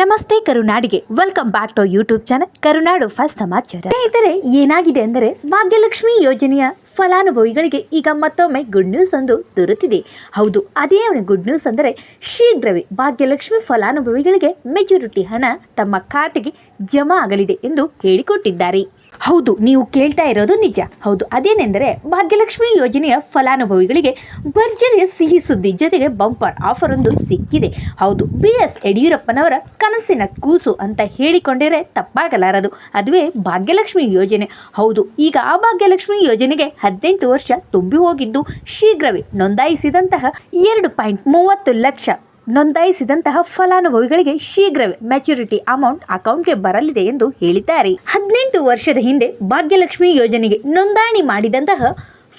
ನಮಸ್ತೆ ಕರುನಾಡಿಗೆ. Welcome back to YouTube channel Karunadu first ಸಮಾಚಾರ. ಸ್ನೇಹಿತರೆ, ಏನಾಗಿದೆ ಅಂದರೆ ಭಾಗ್ಯಲಕ್ಷ್ಮಿ ಯೋಜನೆಯ ಫಲಾನುಭವಿಗಳಿಗೆ ಈಗ ಮತ್ತೊಮ್ಮೆ ಗುಡ್ ನ್ಯೂಸ್ ಒಂದು ದೊರೆತಿದೆ. ಹೌದು, ಅದೇ ಗುಡ್ ನ್ಯೂಸ್ ಅಂದರೆ ಶೀಘ್ರವೇ ಭಾಗ್ಯಲಕ್ಷ್ಮಿ ಫಲಾನುಭವಿಗಳಿಗೆ ಮೆಚುರಿಟಿ ಹಣ ತಮ್ಮ ಖಾತೆಗೆ ಜಮಾ ಆಗಲಿದೆ ಎಂದು ಹೇಳಿಕೊಟ್ಟಿದ್ದಾರೆ. ಹೌದು, ನೀವು ಕೇಳ್ತಾ ಇರೋದು ನಿಜ. ಹೌದು, ಅದೇನೆಂದರೆ ಭಾಗ್ಯಲಕ್ಷ್ಮಿ ಯೋಜನೆಯ ಫಲಾನುಭವಿಗಳಿಗೆ ಭರ್ಜರಿಯ ಸಿಹಿ ಸುದ್ದಿ ಜೊತೆಗೆ ಬಂಪರ್ ಆಫರ್ ಒಂದು ಸಿಕ್ಕಿದೆ. ಹೌದು, ಬಿ ಎಸ್ ಯಡಿಯೂರಪ್ಪನವರ ಕನಸಿನ ಕೂಸು ಅಂತ ಹೇಳಿಕೊಂಡರೆ ತಪ್ಪಾಗಲಾರದು. ಅದುವೇ ಭಾಗ್ಯಲಕ್ಷ್ಮಿ ಯೋಜನೆ. ಹೌದು, ಈಗ ಆ ಭಾಗ್ಯಲಕ್ಷ್ಮಿ ಯೋಜನೆಗೆ ಹದಿನೆಂಟು ವರ್ಷ ತುಂಬಿ ಹೋಗಿದ್ದು ಶೀಘ್ರವೇ ನೋಂದಾಯಿಸಿದಂತಹ ಎರಡು ಪಾಯಿಂಟ್ ಮೂವತ್ತು ಲಕ್ಷ ನೋಂದಾಯಿಸಿದಂತಹ ಫಲಾನುಭವಿಗಳಿಗೆ ಶೀಘ್ರವೇ ಮೆಚುರಿಟಿ ಅಮೌಂಟ್ ಅಕೌಂಟ್ಗೆ ಬರಲಿದೆ ಎಂದು ಹೇಳಿದ್ದಾರೆ. ಹದಿನೆಂಟು ವರ್ಷದ ಹಿಂದೆ ಭಾಗ್ಯಲಕ್ಷ್ಮಿ ಯೋಜನೆಗೆ ನೋಂದಣಿ ಮಾಡಿದಂತಹ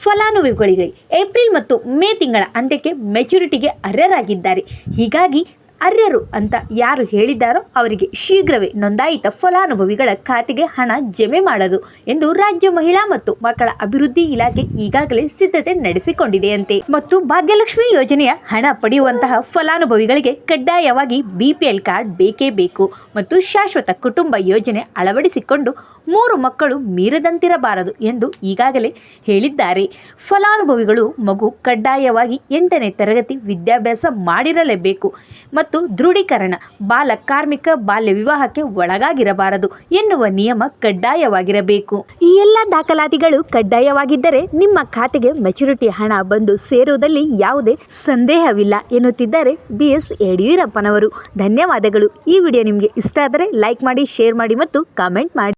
ಫಲಾನುಭವಿಗಳಿಗೆ ಏಪ್ರಿಲ್ ಮತ್ತು ಮೇ ತಿಂಗಳ ಅಂತ್ಯಕ್ಕೆ ಮೆಚುರಿಟಿಗೆ ಅರ್ಹರಾಗಿದ್ದಾರೆ. ಹೀಗಾಗಿ ಅರ್ಹರು ಅಂತ ಯಾರು ಹೇಳಿದ್ದಾರೋ ಅವರಿಗೆ ಶೀಘ್ರವೇ ನೋಂದಾಯಿತ ಫಲಾನುಭವಿಗಳ ಖಾತೆಗೆ ಹಣ ಜಮೆ ಮಾಡಲು ಎಂದು ರಾಜ್ಯ ಮಹಿಳಾ ಮತ್ತು ಮಕ್ಕಳ ಅಭಿವೃದ್ಧಿ ಇಲಾಖೆ ಈಗಾಗಲೇ ಸಿದ್ಧತೆ ನಡೆಸಿಕೊಂಡಿದೆಯಂತೆ. ಮತ್ತು ಭಾಗ್ಯಲಕ್ಷ್ಮಿ ಯೋಜನೆಯ ಹಣ ಪಡೆಯುವಂತಹ ಫಲಾನುಭವಿಗಳಿಗೆ ಕಡ್ಡಾಯವಾಗಿ ಬಿಪಿಎಲ್ ಕಾರ್ಡ್ ಬೇಕೇ ಬೇಕು ಮತ್ತು ಶಾಶ್ವತ ಕುಟುಂಬ ಯೋಜನೆ ಅಳವಡಿಸಿಕೊಂಡು ಮೂರು ಮಕ್ಕಳು ಮೀರದಂತಿರಬಾರದು ಎಂದು ಈಗಾಗಲೇ ಹೇಳಿದ್ದಾರೆ. ಫಲಾನುಭವಿಗಳು ಮಗು ಕಡ್ಡಾಯವಾಗಿ ಎಂಟನೇ ತರಗತಿ ವಿದ್ಯಾಭ್ಯಾಸ ಮಾಡಿರಲೇಬೇಕು. ಮತ್ತು ದೃಢೀಕರಣ, ಬಾಲ ಕಾರ್ಮಿಕ ಬಾಲ್ಯ ವಿವಾಹಕ್ಕೆ ಒಳಗಾಗಿರಬಾರದು ಎನ್ನುವ ನಿಯಮ ಕಡ್ಡಾಯವಾಗಿರಬೇಕು. ಈ ಎಲ್ಲ ದಾಖಲಾತಿಗಳು ಕಡ್ಡಾಯವಾಗಿದ್ದರೆ ನಿಮ್ಮ ಖಾತೆಗೆ ಮೆಚುರಿಟಿ ಹಣ ಬಂದು ಸೇರುವುದಲ್ಲಿ ಯಾವುದೇ ಸಂದೇಹವಿಲ್ಲ ಎನ್ನುತ್ತಿದ್ದಾರೆ ಬಿ ಎಸ್ ಯಡಿಯೂರಪ್ಪನವರು. ಧನ್ಯವಾದಗಳು. ಈ ವಿಡಿಯೋ ನಿಮಗೆ ಇಷ್ಟ ಆದರೆ ಲೈಕ್ ಮಾಡಿ, ಶೇರ್ ಮಾಡಿ ಮತ್ತು ಕಾಮೆಂಟ್ ಮಾಡಿ.